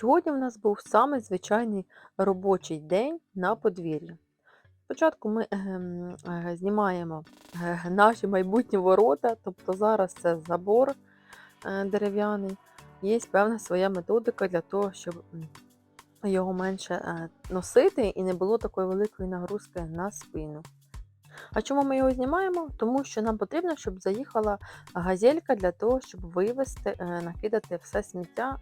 Сьогодні в нас був самий звичайний робочий день на подвір'ї. Спочатку ми ем, е, знімаємо е, наші майбутні ворота, тобто зараз це забор е, дерев'яний. Є певна своя методика для того, щоб його менше носити і не було такої великої нагрузки на спину. А чому ми його знімаємо? Тому що нам потрібно, щоб заїхала газелька для того, щоб вивезти, накидати все сміття,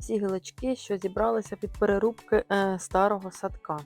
всі гілочки, що зібралися під перерубки е, старого садка.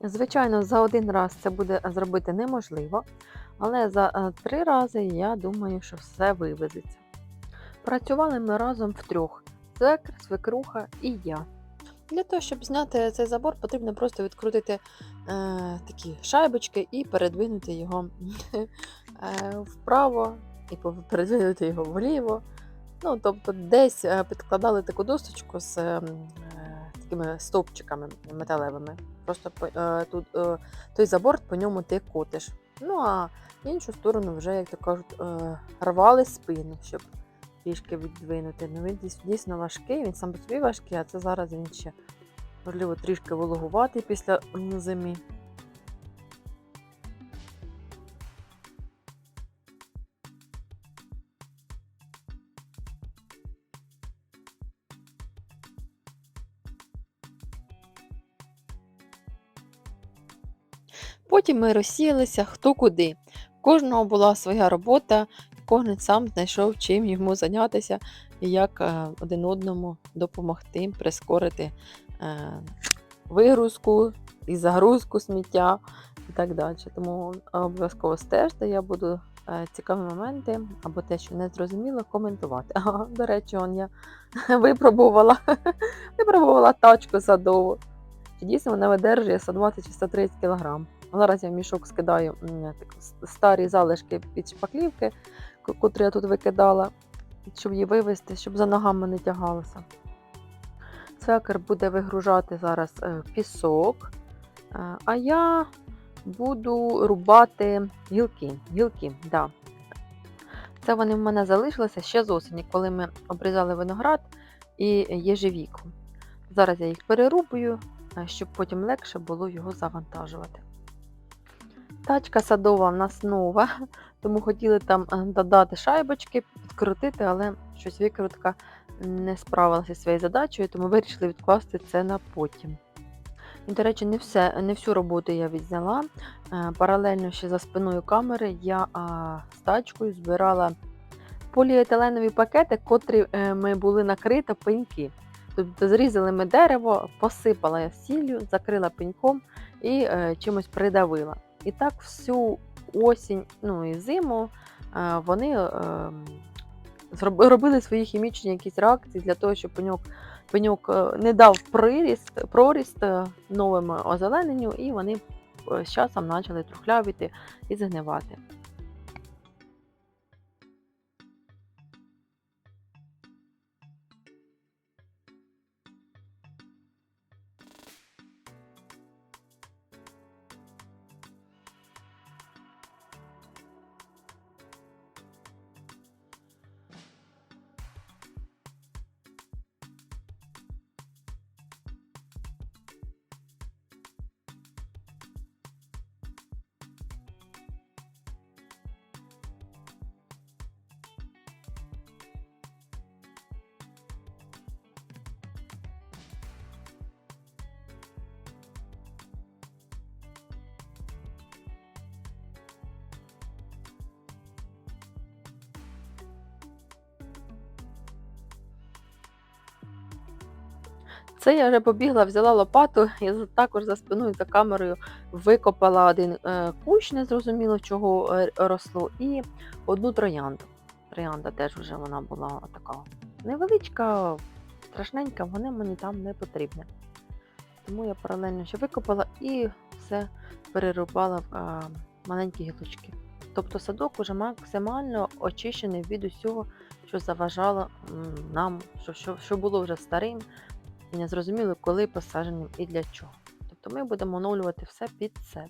Звичайно, за один раз це буде зробити неможливо, але за е, три рази я думаю, що все вивезеться. Працювали ми разом втрьох: свекр, свекруха і я. Для того, щоб зняти цей забор, потрібно просто відкрутити е, такі шайбочки і передвинути його е, вправо, і передвинути його вліво. Ну, тобто, десь е, підкладали таку досточку з ем, е, такими стовпчиками металевими. Просто е, тут е, той забор по ньому ти котиш. Ну а іншу сторону вже, як то кажуть, е, рвали спину, щоб трішки віддвинути. Ну він дійсно важкий, він сам по собі важкий, а це зараз він ще, можливо, трішки вологуватий після зими. Потім ми розсіялися хто куди. Кожного була своя робота, кожен сам знайшов чим йому зайнятися і як е, один одному допомогти прискорити е, вигрузку і загрузку сміття і так далі. Тому обов'язково стежте, я буду е, цікаві моменти або те, що не зрозуміло, коментувати. Ага, до речі, он я випробувала, випробувала тачку садову. Чи дійсно вона видержує 120 чи 130 кг. Зараз я в мішок скидаю старі залишки під шпаклівки, котрі я тут викидала, щоб її вивезти, щоб за ногами не тягалося. Цвекер буде вигружати зараз е, пісок, е, а я буду рубати гілки. Гілки, да. Це вони в мене залишилися ще з осені, коли ми обрізали виноград і єжевіку. Зараз я їх перерубую, е, щоб потім легше було його завантажувати. Тачка садова в нас нова, тому хотіли там е, додати шайбочки, підкрутити, але щось викрутка не справилася зі своєю задачею, тому вирішили відкласти це на потім. І, до речі, не, все, не всю роботу я відзняла. Е, Паралельно ще за спиною камери я з тачкою збирала поліетиленові пакети, котрі е, ми були накрита пеньки. Тобто зрізали ми дерево, посипала я сіллю, закрила пеньком і чимось придавила. І так всю осінь, ну і зиму е, вони е, робили свої хімічні якісь реакції для того, щоб пеньок, пеньок е, не дав приріст, проріст новим озелененню, і вони з часом почали трухлявіти і згнивати. Це я вже побігла, взяла лопату за- також за спиною за камерою викопала один е, кущ, незрозуміло чого е, росло, і одну троянду. Троянда теж вже вона була така невеличка, страшненька, вона мені там не потрібна. Тому я паралельно ще викопала і все перерубала в е, маленькі гілочки. Тобто садок уже максимально очищений від усього, що заважало нам, що, що, що було вже старим не зрозуміло, коли посадженим і для чого. Тобто ми будемо оновлювати все під себе.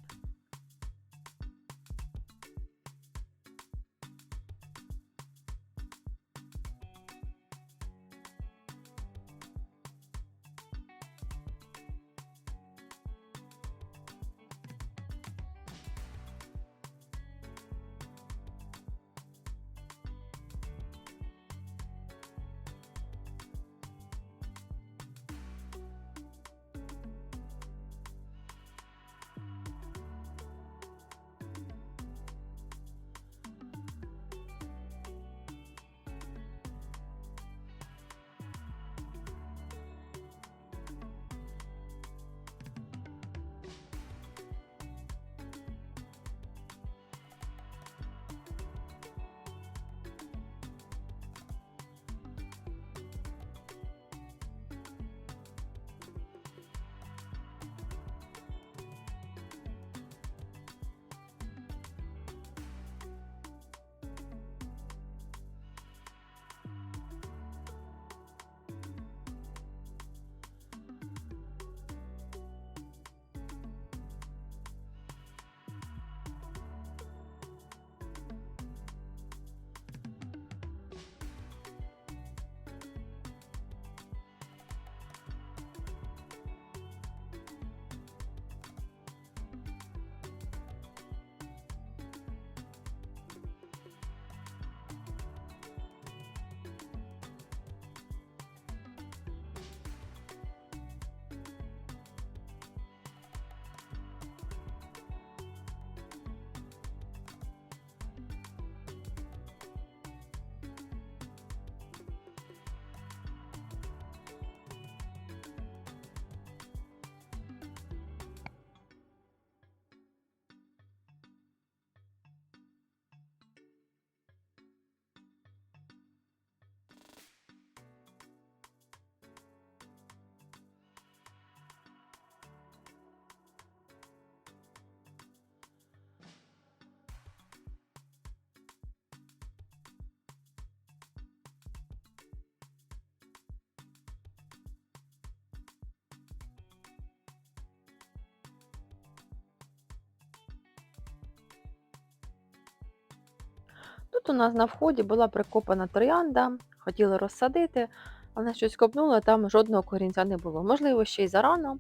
Тут у нас на вході була прикопана троянда, хотіли розсадити, але щось копнуло, там жодного корінця не було. Можливо, ще й зарано.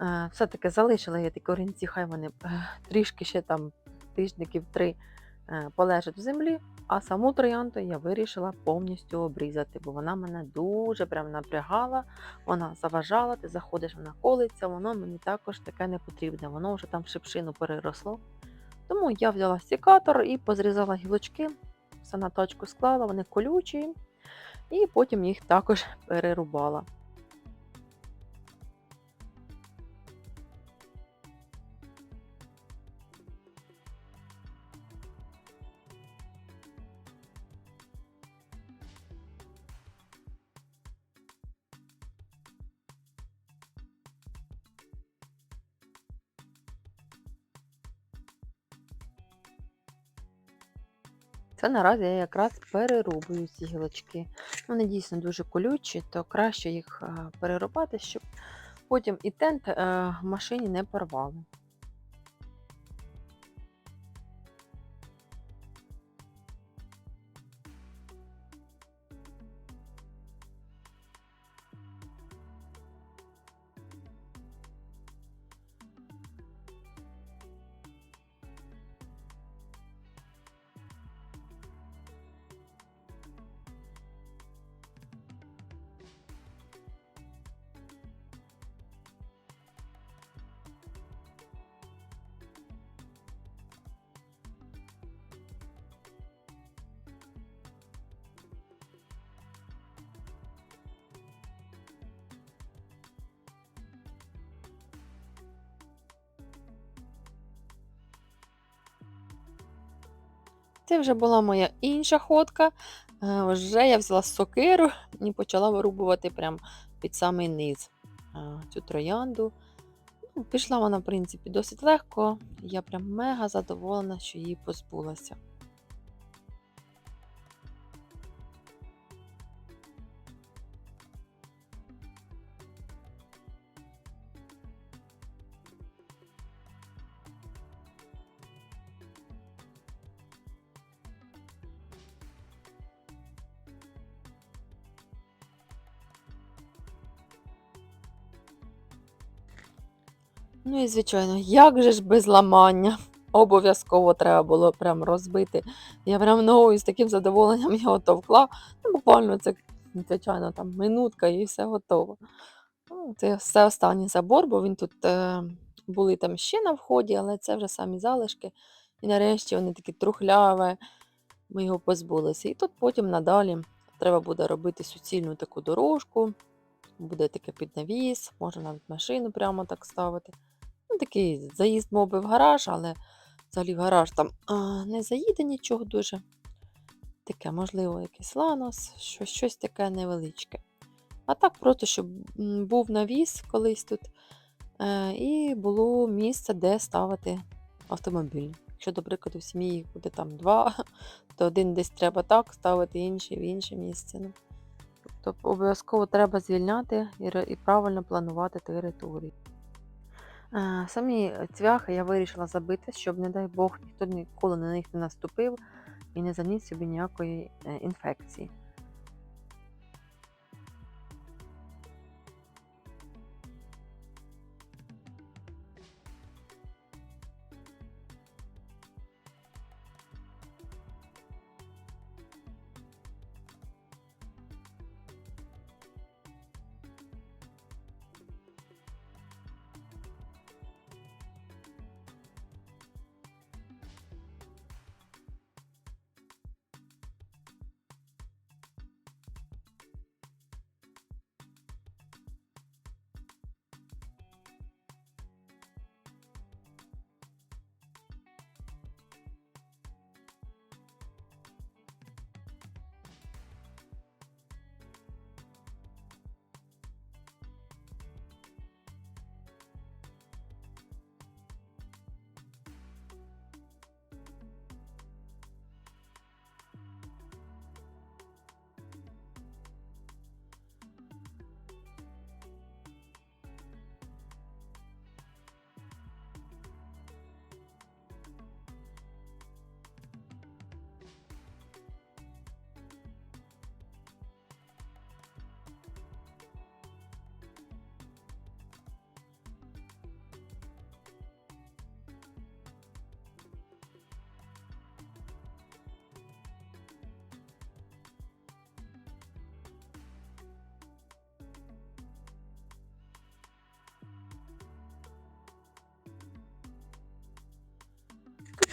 Е, Все-таки залишила я ті корінці, хай вони е, трішки ще там тижників три е, полежать в землі, а саму троянду я вирішила повністю обрізати, бо вона мене дуже прям напрягала, вона заважала, ти заходиш, вона колиться, воно мені також таке не потрібне, воно вже там шипшину переросло. Тому я взяла секатор і позрізала гілочки, все на точку склала, вони колючі, і потім їх також перерубала. Це наразі я якраз перерубую ці гілочки. Вони дійсно дуже колючі, то краще їх перерубати, щоб потім і тент е, в машині не порвало. Це вже була моя інша ходка. Е, Вже я взяла сокиру і почала вирубувати прямо під самий низ е, цю троянду. Ну, Пішла вона, в принципі, досить легко. Я прям мега задоволена, що її позбулася. Ну і звичайно, як же ж без ламання? Обов'язково треба було прям розбити. Я прям ногою з таким задоволенням його товкла. Ну, буквально це, звичайно, там минутка і все готово. Ну, це все останній забор, бо він тут е, були там ще на вході, але це вже самі залишки. І нарешті вони такі трухляві, ми його позбулися. І тут потім надалі треба буде робити суцільну таку дорожку, буде таке під навіс, можна навіть машину прямо так ставити. Ну, такий заїзд мов би, в гараж, але взагалі в гараж там а, не заїде нічого дуже. Таке, можливо, якийсь ланос, щось, щось таке невеличке. А так просто, щоб був навіс колись тут, е, і було місце, де ставити автомобіль. Якщо, до прикладу, в сім'ї буде там два, то один десь треба так ставити, інший в інше місце. Ну, Тобто обов'язково треба звільняти і правильно планувати територію. Е, Самі цвяхи я вирішила забити, щоб, не дай Бог, ніхто ніколи на них не наступив і не заніс собі ніякої е, інфекції.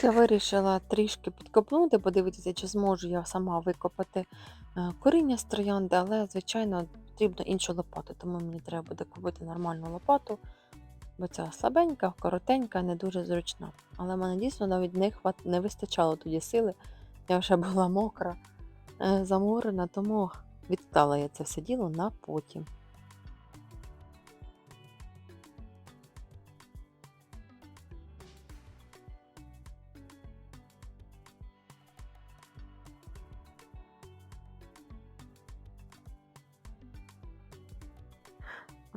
Я вирішила трішки підкопнути, подивитися, чи зможу я сама викопати е, коріння з троянди, але, звичайно, потрібно іншу лопату, тому мені треба буде купити нормальну лопату, бо ця слабенька, коротенька, не дуже зручна. Але мене дійсно навіть не, хват... не вистачало тоді сили. Я вже була мокра, е, заморена, тому відстала я це все діло на потім.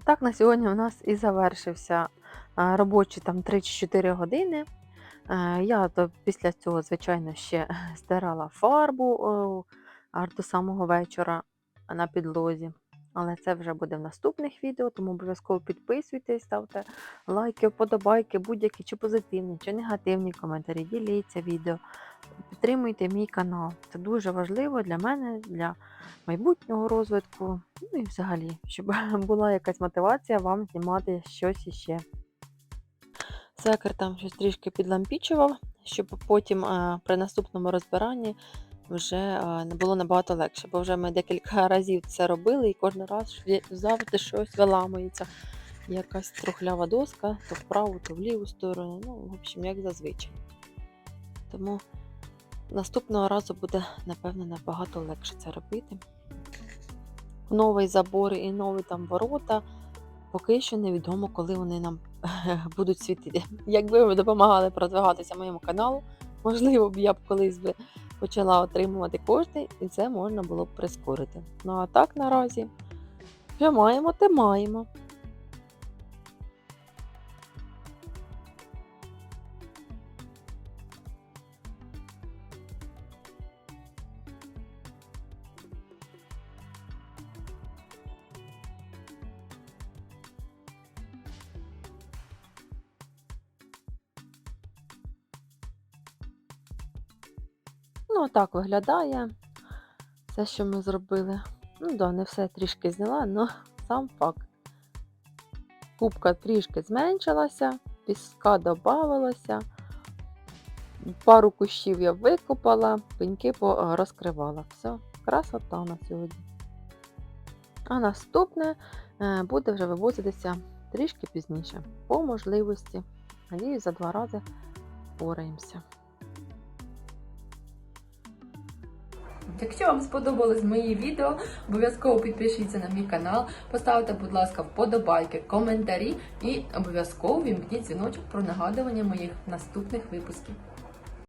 Так, на сьогодні у нас і завершився робочі там 3-4 години. Е, Я то після цього, звичайно, ще стирала фарбу до самого вечора на підлозі. Але це вже буде в наступних відео, тому обов'язково підписуйтесь, ставте лайки, вподобайки, будь-які чи позитивні, чи негативні коментарі. Діліться відео, підтримуйте мій канал. Це дуже важливо для мене, для майбутнього розвитку. Ну і взагалі, щоб була якась мотивація вам знімати щось іще. Секер там щось трішки підлампічував, щоб потім е, при наступному розбиранні вже не було набагато легше, бо вже ми декілька разів це робили, і кожен раз завжди щось виламується. Якась трухлява доска, то в праву, то в ліву сторону. Ну, в общем, як зазвичай. Тому наступного разу буде, напевно, набагато легше це робити. Новий забор і нові там ворота. Поки що невідомо, коли вони нам будуть світити. Якби ви допомагали продвигатися моєму каналу, можливо б я б колись би почала отримувати кошти, і це можна було б прискорити. Ну а так наразі, що маємо, те маємо. Ну, так виглядає все, що ми зробили. Ну да, не все трішки зняла, але сам факт. Кубка трішки зменшилася, піска додавалося, пару кущів я викопала, пеньки розкривала. Все, красота на сьогодні. А наступне е, буде вже вивозитися трішки пізніше, по можливості. Надіюсь, за два рази впораємося. Якщо вам сподобались мої відео, обов'язково підпишіться на мій канал, поставте, будь ласка, вподобайки, коментарі і обов'язково вімкніть дзвіночок про нагадування моїх наступних випусків.